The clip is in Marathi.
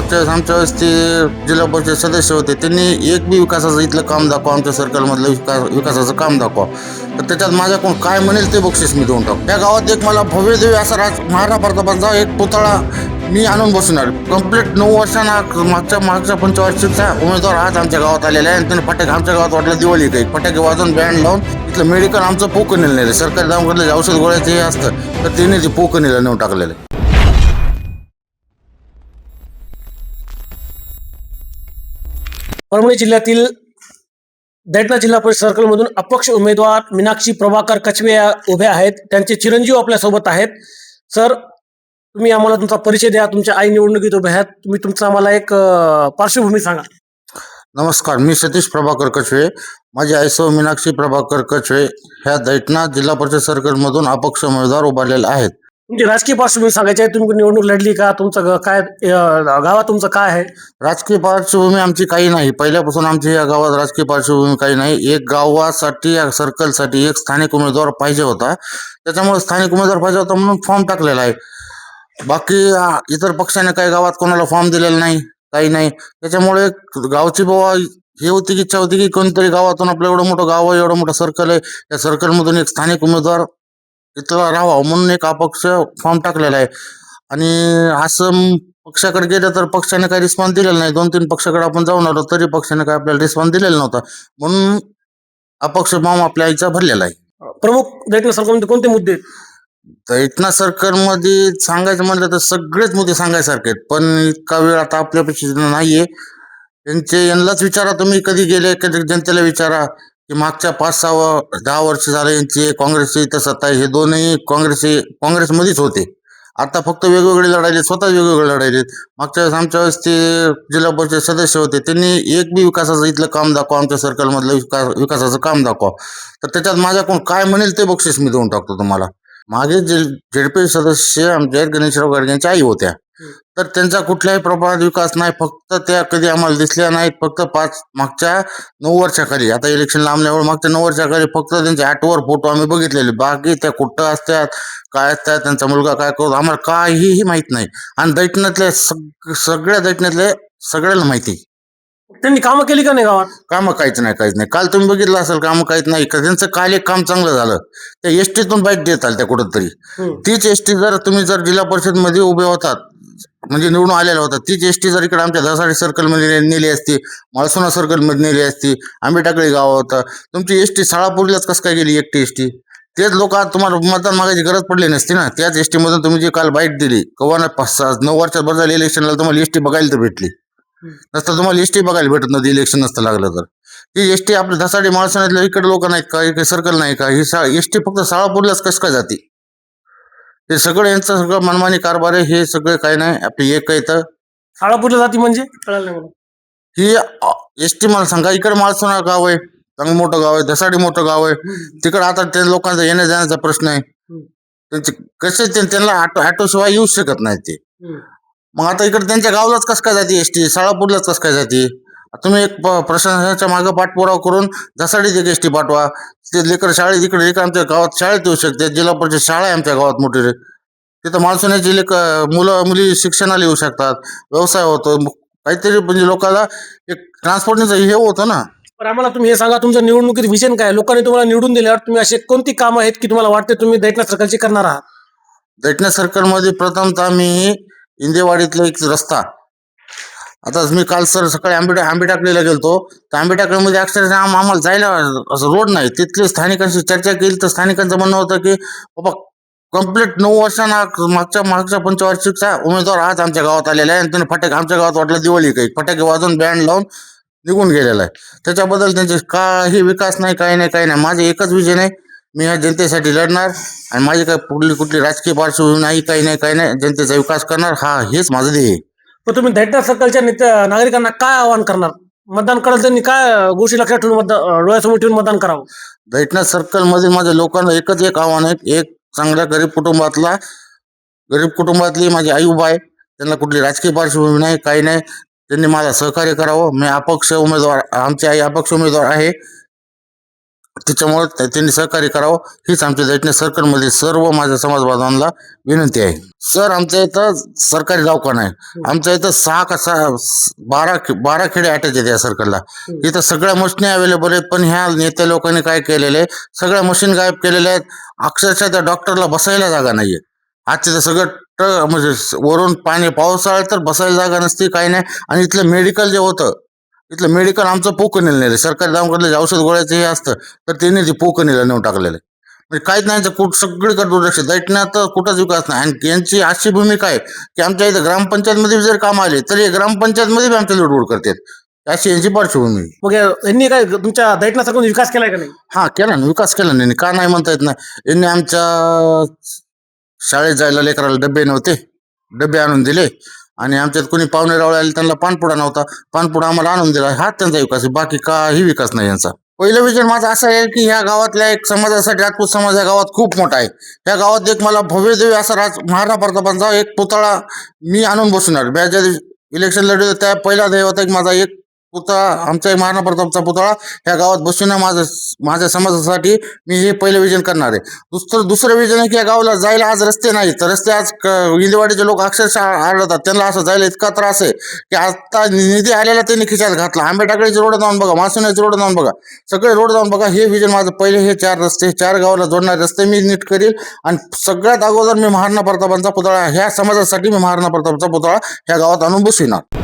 मागच्या आमच्या वेळेस ते जिल्हा परिषद सदस्य होते त्यांनी एक बी विकासाचं इथलं काम दाखवा आमच्या सर्कलमधलं विकास विकासाचं काम दाखवा. तर त्याच्यात माझ्याकडून काय म्हणेल ते बक्षीस मी देऊन टाकू त्या गावात एक मला भव्य देवी असा राज महारा प्रतापांचा एक पुतळा मी आणून बसणार. कंप्लीट नऊ वर्षांना मागच्या मागच्या पंचवार्षिकचा उमेदवार आज आमच्या गावात आलेला आहे आणि त्याने फटाके आमच्या गावात वाटलं दिवाळी काही. फटाके वाजून बँड लावून इथलं मेडिकल आमचं पोकं नेलं नाही. सरकारी दवाखान्यातले जे औषध गोळ्याचं हे असतं तर त्याने ते पोकं नेलं नेऊन टाकलेलं परभणी जिल्ह्यातील दैठणा जिल्हा परिषद सर्कलमधून अपक्ष उमेदवार मीनाक्षी प्रभाकर कचवे या उभे आहेत. त्यांचे चिरंजीव आपल्यासोबत आहेत. सर तुम्ही आम्हाला तुमचा परिचय द्या. तुमच्या आई निवडणुकीत उभे आहात. तुम्ही तुमचा आम्हाला एक पार्श्वभूमी सांगा. नमस्कार. मी सतीश प्रभाकर कचवे माझी आई सौ मीनाक्षी प्रभाकर कचवे ह्या दैठणा जिल्हा परिषद सर्कलमधून अपक्ष उमेदवार उभारलेले आहेत. तुमची राजकीय पार्श्वभूमी सांगायची आहे तुम्ही निवडणूक लढली का? तुमचं ग- काय अं, गावात तुमचं काय आहे? राजकीय पार्श्वभूमी आमची काही नाही. पहिल्यापासून आमची या गावात राजकीय पार्श्वभूमी काही नाही. एक गावासाठी या सर्कलसाठी एक स्थानिक उमेदवार पाहिजे होता. त्याच्यामुळे स्थानिक उमेदवार पाहिजे होता म्हणून फॉर्म टाकलेला आहे. बाकी आ, इतर पक्षाने काही गावात कोणाला फॉर्म दिलेला नाही काही नाही. त्याच्यामुळे गावची बाबा हे होती की इच्छा होती की कोणतरी गावातून आपलं एवढं मोठं गाव आहे एवढं मोठं सर्कल आहे. त्या सर्कलमधून एक स्थानिक उमेदवार इथला राहावा म्हणून एक अपक्ष फॉर्म टाकलेला आहे. आणि असं पक्षाकडे गेलं तर पक्षाने काही रिस्पॉन्स दिलेला नाही. दोन तीन पक्षाकडे आपण जाऊन आलो तरी पक्षाने काही आपल्याला रिस्पॉन्स दिलेला नव्हता. म्हणून अपक्ष फॉर्म आपल्या आईचा भरलेला आहे. प्रमुख दैठणा सर्कलमध्ये कोणते मुद्दे आहेत? दैठणा सर्कलमध्ये सांगायचं म्हणलं तर सगळेच मुद्दे सांगायसारखे आहेत. पण इतका वेळ आता आपल्यापेक्षा नाहीये. त्यांचे यांनाच विचारा तुम्ही. कधी गेले कधी जनतेला विचारा. की मागच्या पाच सहा दहा वर्ष झालं यांची काँग्रेसची इथं सत्ता आहे. हे दोनही काँग्रेसचे काँग्रेसमध्येच होते. आता फक्त वेगवेगळे लढायले स्वतः वेगवेगळे लढायले मागच्या वेळेस आमच्या वेळेस ते जिल्हा परिषद सदस्य होते. त्यांनी एक बी विकासाचं इथलं काम दाखवा आमच्या सर्कलमधलं विकास विकासाचं काम दाखवा. तर त्याच्यात माझ्याकडून काय म्हणेल ते बक्षीस मी देऊन टाकतो तुम्हाला. मागे जे झेडपी सदस्य आमच्या गणेशराव गाडगेंच्या आई होत्या. तर त्यांचा कुठल्याही प्रभावात विकास नाही फक्त त्या कधी आम्हाला दिसल्या नाहीत फक्त पाच मागच्या नऊ वर्षाखाली. आता इलेक्शन लांबल्यावर मागच्या नऊ वर्षाखाली फक्त त्यांचे आठवर फोटो आम्ही बघितलेले. बाकी त्या कुठं असतात काय असतात त्यांचा मुलगा काय करतो आम्हाला काहीही माहीत नाही. आणि दैठण्यातल्या सग सगळ्या दैठण्यातल्या सगळ्याला माहिती. त्यांनी कामं केली का नाही गावात? कामं काहीच नाही काहीच नाही. काल तुम्ही बघितलं असेल कामं काहीच नाही. का त्यांचं काल एक काम चांगलं झालं. त्या एस टीतून बाईट देत आल्या त्या कुठंतरी. तीच एस टी जर तुम्ही जर जिल्हा परिषदमध्ये उभे होतात म्हणजे निवडून आलेला होता तीच एस टी जर इकडे आमच्या धसाडी सर्कलमध्ये नेली असती माळसोना सर्कलमध्ये नेली असती आंबे टाकळी गाव होतं तुमची एस टी साळापूरलाच कसं काय गेली एकटी एस टी तेच लोक आज तुम्हाला मतदान मागायची गरज पडली नसती ना. त्याच एस टी मधून तुम्ही जी काल बाईट दिली कवा पाच सहा नऊ वर्षात बरं झालं इलेक्शनला तुम्हाला एस टी बघायला तर भेटली. नसतं तुम्हाला एस टी बघायला भेटत नव्हती इलेक्शन नसतं लागलं तर. ती एस टी आपल्या धसाडी माळसोन्यातल्या इकडे लोक नाहीत का इकडे सर्कल नाही का ही सा एस टी फक्त साळापूरलाच कसं काय जाते? हे सगळं यांचं सगळं मनमानी कारभार आहे हे सगळं काय नाही आपली एक आहे तर शाळापूरला जाती म्हणजे? नाही. ही एस टी मला सांगा इकडे माळसोना गाव आहे चांगलं मोठं गाव आहे धसाडी मोठं गाव आहे तिकडे आता त्या लोकांचा येण्या जाण्याचा प्रश्न आहे. त्यांचे कसे त्यांना ऑटो ऑटो शिवाय येऊ शकत नाही ते. मग आता इकडे त्यांच्या गावालाच कसं काय जाते एस टी साळापूरलाच कसं काय जाते? तुम्ही एक प्रशासनाच्या मागे पाठपुरावा करून धसाडीत एक एस टी पाठवा. ते लेकर शाळेत इकडे लेकर आमच्या गावात शाळेत येऊ शकते. जिल्हा परिषद शाळा आहे आमच्या गावात मोठी. रे. तिथं माणसाण्याची लेक मुलं मुली शिक्षणाला येऊ शकतात. व्यवसाय होतो. काहीतरी म्हणजे लोकांना एक ट्रान्सपोर्टचं हे होतं ना. पण आम्हाला तुम्ही हे सांगा तुमचं निवडणुकीत विजन काय? लोकांनी तुम्हाला निवडून दिल्यावर तुम्ही असे कोणती कामं आहेत की तुम्हाला वाटते तुम्ही दैठणा सर्कलची करणार आहात? दैठण्या सर्कलमध्ये प्रथमतः मी इंदेवाडीतला एक रस्ता. आता मी काल सर सकाळी आंबे आंबे टाकलेला गेलतो. तर आंबे टाकल्यामध्ये अक्षरशः आम्हाला जायला असं रोड नाही. तिथले स्थानिकांशी चर्चा केली. तर स्थानिकांचं म्हणणं होतं की बाबा कंप्लीट नऊ वर्षांना मागच्या मागच्या पंचवार्षिकचा उमेदवार आज आमच्या गावात आलेला आहे आणि त्याने फटाके आमच्या गावात वाटलं दिवाळी काही. फटाके वाजून बँड लावून निघून गेलेला आहे. त्याच्याबद्दल त्यांचे काही विकास नाही काही नाही काही नाही. माझे एकच विजय नाही मी ह्या जनतेसाठी लढणार आणि माझी काही कुठली कुठली राजकीय पार्श्वभूमी नाही काही नाही काही नाही जनतेचा विकास करणार हा हेच माझं ध्येय. आहे पण तुम्ही दैठणा सर्कलच्या नेत्या नागरिकांना काय आवाहन करणार? मतदान करायला त्यांनी काय गोष्टी लक्षात ठेवून मतदान डोळ्यासमोर ठेवून मतदान करावं? दैठणा सर्कल मधील माझ्या लोकांना एकच एक आव्हान आहे एक चांगल्या गरीब कुटुंबातला गरीब कुटुंबातली माझी आई उभा आहे त्यांना कुठली राजकीय पार्श्वभूमी नाही काही नाही त्यांनी मला सहकार्य करावं. मी अपक्ष उमेदवार आमची आई अपक्ष उमेदवार आहे. त्याच्यामुळे त्या- त्यांनी सहकार्य करावं. हीच आमच्या दैठणे सर्कलमध्ये सर्व माझ्या समाज बांधवांना विनंती आहे. सर आमच्या इथं सरकारी दवाखाना आहे. आमच्या इथं सहा का सहा बारा बारा खेडे अटॅच आहेत या सर्कलला इथं सगळ्या मशीनी अवेलेबल आहेत पण ह्या नेत्या लोकांनी काय केलेलं आहे? सगळ्या मशीन गायब केलेल्या आहेत. अक्षरशः त्या डॉक्टरला बसायला जागा नाहीये. आजचे तर सगळं म्हणजे वरून पाणी पावसाळ्यात तर बसायला जागा नसते काही नाही. आणि इथलं मेडिकल जे होतं इथलं मेडिकल आमचं पोकणीला नेलं सरकारी दवाखान्यातलं औषध गोळ्याचं हे असतं तर त्यांनी ते पोकणीला नेऊन टाकलेलं आहे. म्हणजे काहीच नाही तर कुठ सगळीकडे दुर्लक्ष दैठण्यात तर कुठंच विकास नाही. आणि यांची अशी भूमिका आहे की आमच्या इथं ग्रामपंचायतमध्ये जर काम आले तरी हे ग्रामपंचायतमध्ये बी आमच्या लुडबुड करतात. अशी यांची पार्श्वभूमी. मग यांनी काय तुमच्या सर्कल विकास केलाय का नाही? हा केला ना. विकास केला ना. यांनी. का नाही म्हणता येत नाही. यांनी आमच्या शाळेत जायला लेकराला डबे नव्हते. डबे आणून दिले. आणि आमच्यात कोणी पाहुणे रावळे आले त्यांना पानपुडा नव्हता. पानपुडा आम्हाला आणून दिला. हा त्यांचा विकास आहे. बाकी काही विकास नाही यांचा. पहिलं विजन माझं असं आहे की ह्या गावातल्या एक समाजासाठी राजपूत समाज या गावात खूप मोठा आहे. ह्या गावात एक मला भव्य देवी असा राज महाराणा प्रतापांचा एक पुतळा मी आणून बसणार. मी ज्या इलेक्शन लढवलं त्या पहिला दैवत एक माझा एक पुतळा आमचा एक महाराणा प्रतापचा पुतळा ह्या गावात बसून माझं माझ्या समाजासाठी. मी हे पहिलं विजन करणार आहे. दुसरं दुसरं विजन आहे की या गावाला जायला आज रस्ते नाही तर रस्ते आज क- लोक अक्षरशः आढळतात. त्यांना असं जायला इतका त्रास आहे की आता निधी आलेला त्यांनी खिशात घातला. आंबेटाकडीचे रोड जाऊन बघा मासुण्याचे रोड जाऊन बघा. सगळे रोड जाऊन बघा. हे विजन माझं पहिले हे चार रस्ते चार गावाला जोडणारे रस्ते मी नीट करील. आणि सगळ्यात अगोदर मी महाराणा प्रतापांचा पुतळा ह्या समाजासाठी मी महाराणा प्रतापचा पुतळा ह्या गावात आणून बसविणार.